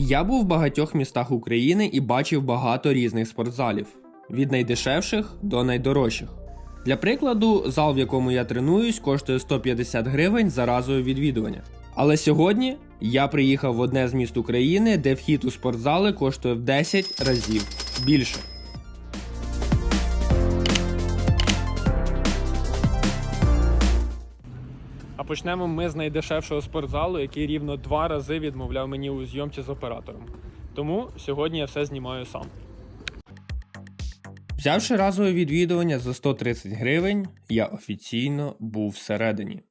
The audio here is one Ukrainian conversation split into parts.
Я був в багатьох містах України і бачив багато різних спортзалів від найдешевших до найдорожчих. Для прикладу, зал, в якому я тренуюсь, коштує 150 гривень за разове відвідування. Але сьогодні я приїхав в одне з міст України, де вхід у спортзали коштує в 10 разів більше. А почнемо ми з найдешевшого спортзалу, який рівно два рази відмовляв мені у зйомці з оператором. Тому сьогодні я все знімаю сам. Взявши разове відвідування за 130 гривень, я офіційно був всередині.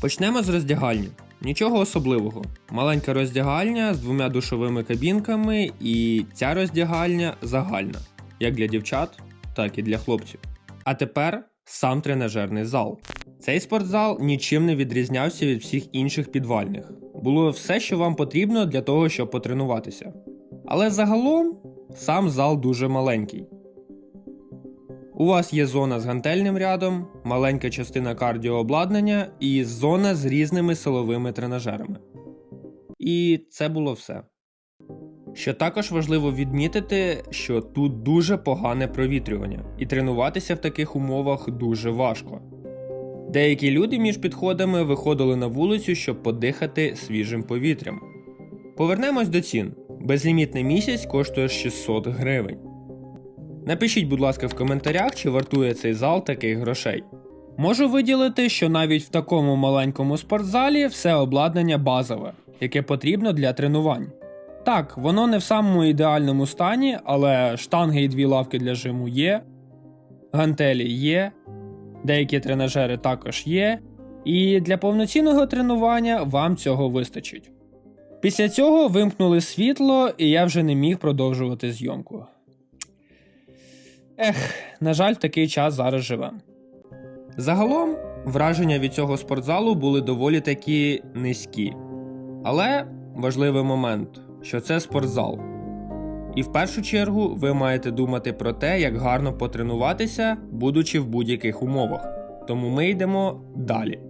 Почнемо з роздягальні. Нічого особливого. Маленька роздягальня з двома душовими кабінками, і ця роздягальня загальна, як для дівчат, так і для хлопців. А тепер сам тренажерний зал. Цей спортзал нічим не відрізнявся від всіх інших підвальних. Було все, що вам потрібно для того, щоб потренуватися. Але загалом сам зал дуже маленький. У вас є зона з гантельним рядом, маленька частина кардіообладнання і зона з різними силовими тренажерами. І це було все. Що також важливо відмітити, що тут дуже погане провітрювання, і тренуватися в таких умовах дуже важко. Деякі люди між підходами виходили на вулицю, щоб подихати свіжим повітрям. Повернемось до цін. Безлімітний місяць коштує 600 гривень. Напишіть, будь ласка, в коментарях, чи вартує цей зал таких грошей. Можу виділити, що навіть в такому маленькому спортзалі все обладнання базове, яке потрібно для тренувань. Так, воно не в самому ідеальному стані, але штанги і дві лавки для жиму є, гантелі є, деякі тренажери також є, і для повноцінного тренування вам цього вистачить. Після цього вимкнули світло, і я вже не міг продовжувати зйомку. Ех, на жаль, такий час зараз живем. Загалом, враження від цього спортзалу були доволі таки низькі. Але важливий момент, що це спортзал. І в першу чергу ви маєте думати про те, як гарно потренуватися, будучи в будь-яких умовах. Тому ми йдемо далі.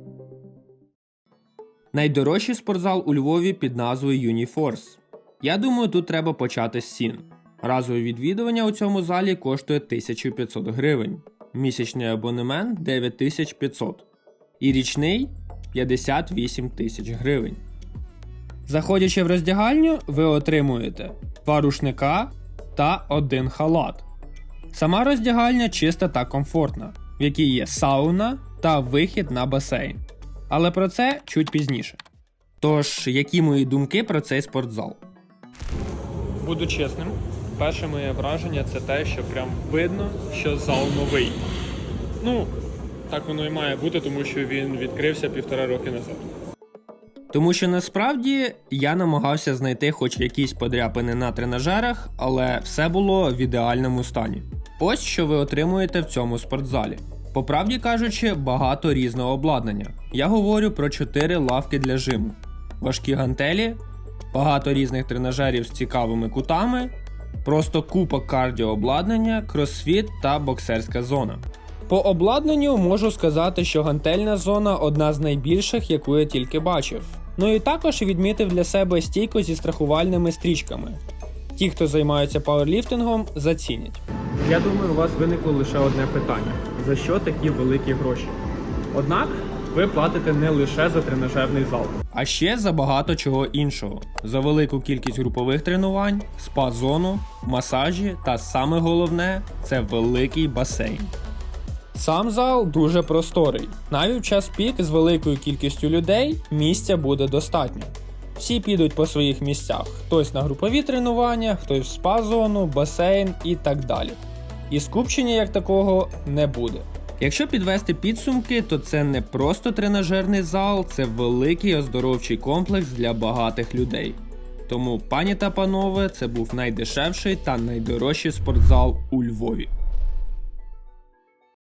Найдорожчий спортзал у Львові під назвою Uniforce. Я думаю, тут треба почати з цін. Разове відвідування у цьому залі коштує 1500 гривень, місячний абонемент 9500 і річний 58 тисяч гривень. Заходячи в роздягальню, ви отримуєте два рушника та один халат. Сама роздягальня чиста та комфортна, в якій є сауна та вихід на басейн. Але про це чуть пізніше. Тож, які мої думки про цей спортзал? Буду чесним, перше моє враження це те, що прям видно, що зал новий. Ну, так воно і має бути, тому що він відкрився півтора роки назад. Тому що насправді я намагався знайти хоч якісь подряпини на тренажерах, але все було в ідеальному стані. Ось що ви отримуєте в цьому спортзалі. По правді кажучи, багато різного обладнання. Я говорю про 4 лавки для жиму, важкі гантелі, багато різних тренажерів з цікавими кутами, просто купа кардіообладнання, кросфіт та боксерська зона. По обладнанню можу сказати, що гантельна зона одна з найбільших, яку я тільки бачив. Ну і також відмітив для себе стійку зі страхувальними стрічками. Ті, хто займаються пауерліфтингом, зацінять. Я думаю, у вас виникло лише одне питання: за що такі великі гроші? Однак ви платите не лише за тренажерний зал, а ще за багато чого іншого: за велику кількість групових тренувань, спа-зону, масажі та саме головне це великий басейн. Сам зал дуже просторий. Навіть в час пік з великою кількістю людей місця буде достатньо. Всі підуть по своїх місцях: хтось на групові тренування, хтось в спа-зону, басейн і так далі. І скупчення як такого не буде. Якщо підвести підсумки, то це не просто тренажерний зал, це великий оздоровчий комплекс для багатих людей. Тому, пані та панове, це був найдешевший та найдорожчий спортзал у Львові.